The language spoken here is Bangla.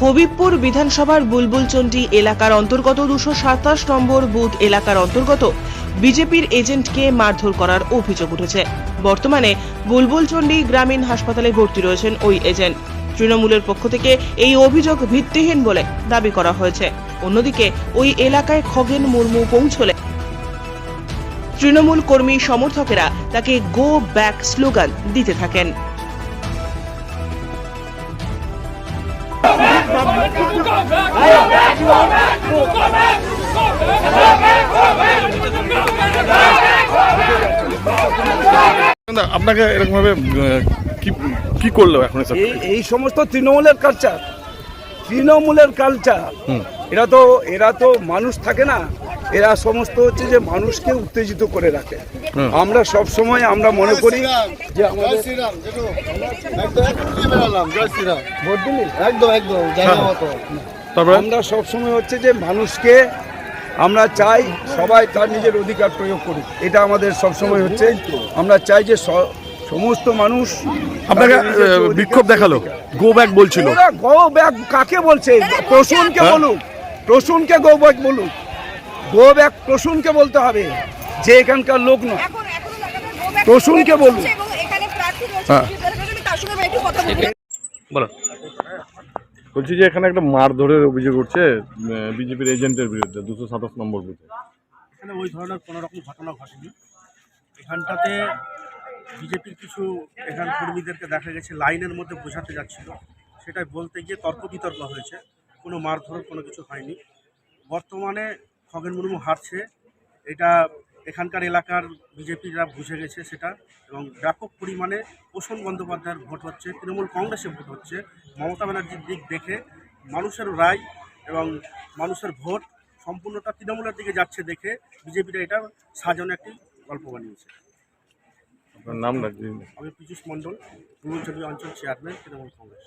হবিবপুর বিধানসভার বুলবুলচন্ডি এলাকার অন্তর্গত দুশো সাতাশ নম্বর বুথ এলাকার অন্তর্গত বিজেপির এজেন্টকে মারধর করার অভিযোগ উঠেছে। বর্তমানে বুলবুলচন্ডি গ্রামীণ হাসপাতালে ভর্তি রয়েছেন ওই এজেন্ট। তৃণমূলের পক্ষ থেকে এই অভিযোগ ভিত্তিহীন বলে দাবি করা হয়েছে। অন্যদিকে ওই এলাকায় খগেন মুর্মু পৌঁছলে তৃণমূল কর্মী সমর্থকেরা তাকে গো ব্যাক স্লোগান দিতে থাকেন। আপনাকে এরকম ভাবে কি করল এখন এই সমস্ত তৃণমূলের কালচার তৃণমূলের কালচার এরা তো এরা তো মানুষ থাকে না। এরা সমস্ত হচ্ছে যে মানুষকে উত্তেজিত করে রাখে। আমরা সব সময় আমরা মনে করি যে আমাদের একদম তারপরে? আমরা সব সময় হচ্ছে যে মানুষকে আমরা চাই সবাই তার নিজের অধিকার প্রয়োগ করুক। এটা আমাদের সব সময় হচ্ছে। আমরা চাই যে সমস্ত মানুষ আপনাকে বিক্ষোভ দেখাল। গো ব্যাক বলছিল। গো ব্যাক কাকে বলছে? প্রসূনকে হ্যাঁ? বলুক। প্রসূনকে গো ব্যাক বলুক। গো ব্যাক প্রসূনকে বলতে হবে যে এখানকার লোক নয়। প্রসূনকে বলুন। চলছে এবং এখানে প্রার্থী রয়েছে হ্যাঁ। বলব বলো। বলছি যে এখানে একটা মারধরের অভিযোগ উঠছে বিজেপির এজেন্টের বিরুদ্ধে দুশো সাতাশ নম্বর বুথে। এখানে ওই ধরনের কোনো রকম ঘটনা ঘটেনি। এখানটাতে বিজেপির কিছু এখান কর্মীদেরকে দেখা গেছে লাইনের মধ্যে বোঝাতে যাচ্ছিল। সেটাই বলতে গিয়ে তর্ক বিতর্ক হয়েছে। কোনো মারধর কোনো কিছু হয়নি। বর্তমানে খগেন মুর্মু হারছে। এটা এখানকার এলাকার বিজেপিরা বুঝে গেছে সেটা এবং ব্যাপক পরিমাণে পোষণ বন্দ্যোপাধ্যায়ের ভোট হচ্ছে তৃণমূল কংগ্রেসে ভোট হচ্ছে। মমতা ব্যানার্জির দিক দেখে মানুষের রায় এবং মানুষের ভোট সম্পূর্ণটা তৃণমূলের দিকে যাচ্ছে দেখে বিজেপিটা এটা সাজানো একটি গল্প বানিয়েছে। আপনার নাম আমি পীযুষ মণ্ডল পূর্বাঞ্চলীয় অঞ্চল চেয়ারম্যান তৃণমূল কংগ্রেস।